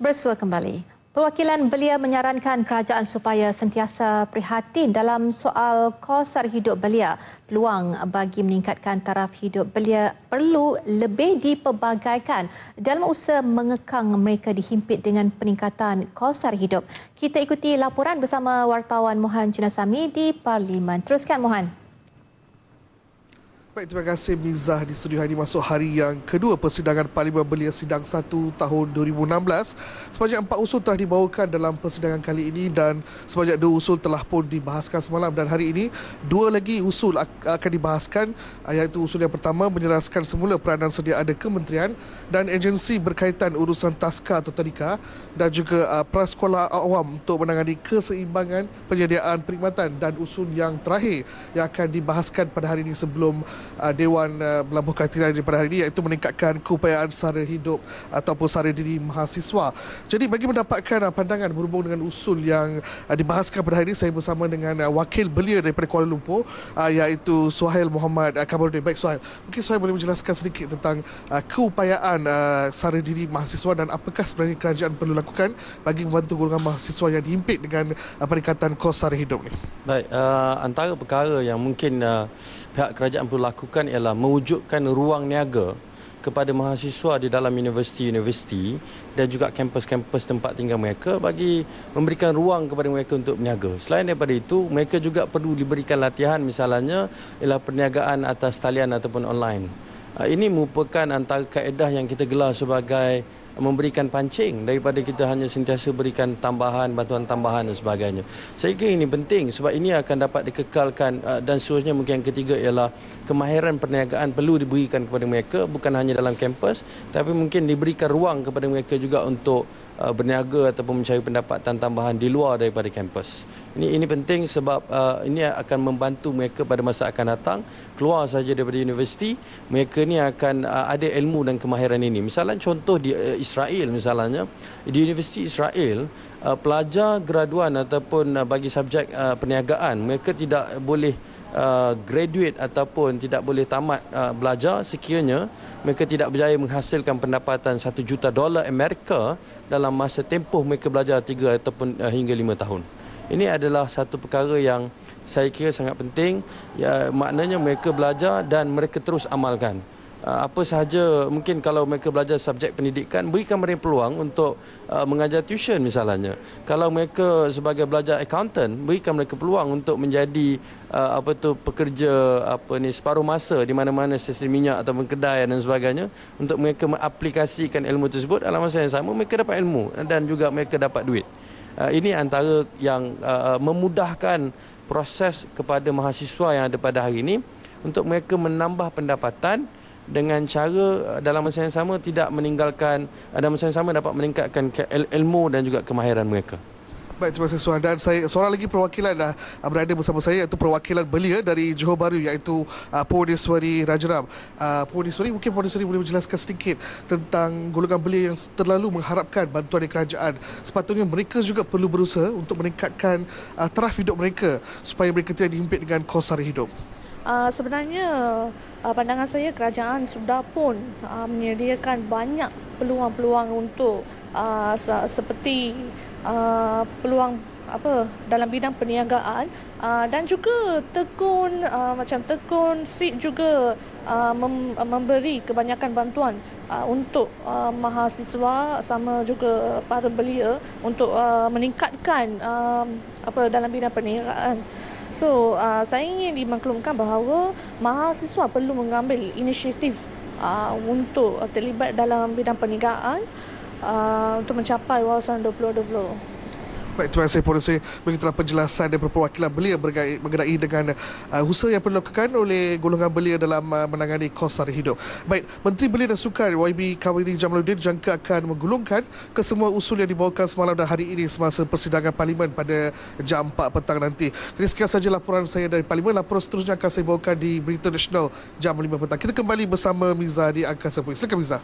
Bersua kembali. Perwakilan belia menyarankan kerajaan supaya sentiasa prihatin dalam soal kos sara hidup belia. Peluang bagi meningkatkan taraf hidup belia perlu lebih dipelbagaikan dalam usaha mengekang mereka dihimpit dengan peningkatan kos sara hidup. Kita ikuti laporan bersama wartawan Mohan Jinasami di Parlimen. Teruskan Mohan. Baik, terima kasih Mizah di studio hari ini masuk hari yang kedua persidangan Parlimen Belia Sidang 1 tahun 2016. Sebanyak empat usul telah dibawakan dalam persidangan kali ini dan sebanyak dua usul telah pun dibahaskan semalam dan hari ini dua lagi usul akan dibahaskan iaitu usul yang pertama menjelaskan semula peranan sedia ada kementerian dan agensi berkaitan urusan taska atau tadika dan juga uh, prasekolah awam untuk menangani keseimbangan penyediaan perkhidmatan dan usul yang terakhir yang akan dibahaskan pada hari ini sebelum uh, Dewan uh, melabuh kriteria pada hari ini iaitu meningkatkan keupayaan sara hidup ataupun sara diri mahasiswa. Jadi bagi mendapatkan uh, pandangan berhubung dengan usul yang uh, dibahaskan pada hari ini saya bersama dengan uh, wakil belia daripada Kuala Lumpur uh, iaitu Suhail Muhammad uh, Kamarudin. Baik Suhail, mungkin Suhail boleh menjelaskan sedikit tentang uh, keupayaan uh, sara diri mahasiswa dan apakah sebenarnya kerajaan perlu lakukan bagi membantu golongan mahasiswa yang dihimpit dengan uh, peningkatan kos sara hidup ni. Baik, uh, antara perkara yang mungkin uh, pihak kerajaan perlu lakukan ialah mewujudkan ruang niaga kepada mahasiswa di dalam universiti-universiti dan juga kampus-kampus tempat tinggal mereka bagi memberikan ruang kepada mereka untuk berniaga. Selain daripada itu, mereka juga perlu diberikan latihan misalnya ialah perniagaan atas talian ataupun online. Ah, ini merupakan antara kaedah yang kita gelar sebagai memberikan pancing daripada kita hanya sentiasa berikan tambahan, bantuan tambahan dan sebagainya. Saya kira ini penting sebab ini akan dapat dikekalkan uh, dan seterusnya mungkin yang ketiga ialah kemahiran perniagaan perlu diberikan kepada mereka bukan hanya dalam kampus tapi mungkin diberikan ruang kepada mereka juga untuk uh, berniaga ataupun mencari pendapatan tambahan di luar daripada kampus. Ini ini penting sebab uh, ini akan membantu mereka pada masa akan datang keluar saja daripada universiti mereka ni akan uh, ada ilmu dan kemahiran ini. Misalnya contoh di uh, Israel misalnya di Universiti Israel uh, pelajar graduan ataupun uh, bagi subjek uh, perniagaan mereka tidak boleh uh, graduate ataupun tidak boleh tamat uh, belajar sekiranya mereka tidak berjaya menghasilkan pendapatan 1 juta dolar Amerika dalam masa tempoh mereka belajar 3 ataupun uh, hingga 5 tahun. Ini adalah satu perkara yang saya kira sangat penting ya maknanya mereka belajar dan mereka terus amalkan. Uh, apa sahaja mungkin kalau mereka belajar subjek pendidikan berikan mereka peluang untuk uh, mengajar tuition misalnya. Kalau mereka sebagai belajar accountant berikan mereka peluang untuk menjadi uh, apa tu pekerja apa ni separuh masa di mana-mana stesen minyak atau kedai dan sebagainya untuk mereka mengaplikasikan ilmu tersebut dalam masa yang sama mereka dapat ilmu dan juga mereka dapat duit. Uh, ini antara yang uh, memudahkan proses kepada mahasiswa yang ada pada hari ini untuk mereka menambah pendapatan dengan cara uh, dalam masa yang sama tidak meninggalkan uh, dalam masa yang sama dapat meningkatkan ilmu dan juga kemahiran mereka. Baik, terima kasih Suhan. Dan saya, seorang lagi perwakilan dah uh, berada bersama saya iaitu perwakilan belia dari Johor Bahru iaitu uh, Puhdiswari Rajaram. Uh, Puhdiswari, mungkin Puhdiswari boleh menjelaskan sedikit tentang golongan belia yang terlalu mengharapkan bantuan dari kerajaan. Sepatutnya mereka juga perlu berusaha untuk meningkatkan uh, taraf hidup mereka supaya mereka tidak dihimpit dengan kos sara hidup. Uh, sebenarnya uh, pandangan saya kerajaan sudah pun uh, menyediakan banyak peluang-peluang untuk uh, seperti uh, peluang apa dalam bidang perniagaan uh, dan juga tekun uh, macam tekun SID juga uh, mem- memberi kebanyakan bantuan uh, untuk uh, mahasiswa sama juga para belia untuk uh, meningkatkan uh, apa dalam bidang perniagaan. So, uh, saya ingin dimaklumkan bahawa mahasiswa perlu mengambil inisiatif uh, untuk terlibat dalam bidang perniagaan uh, untuk mencapai wawasan 2020. Baik, terima kasih Puan Sri. Begitulah penjelasan daripada perwakilan belia mengenai dengan uh, usaha yang perlu dilakukan oleh golongan belia dalam uh, menangani kos sara hidup. Baik, Menteri Belia dan Sukan YB Kawini Jamaluddin jangka akan menggulungkan kesemua usul yang dibawakan semalam dan hari ini semasa persidangan Parlimen pada jam 4 petang nanti. Jadi sekian saja laporan saya dari Parlimen. Laporan seterusnya akan saya bawakan di Berita Nasional jam 5 petang. Kita kembali bersama Miza di Angkasa Putih. Silakan Miza.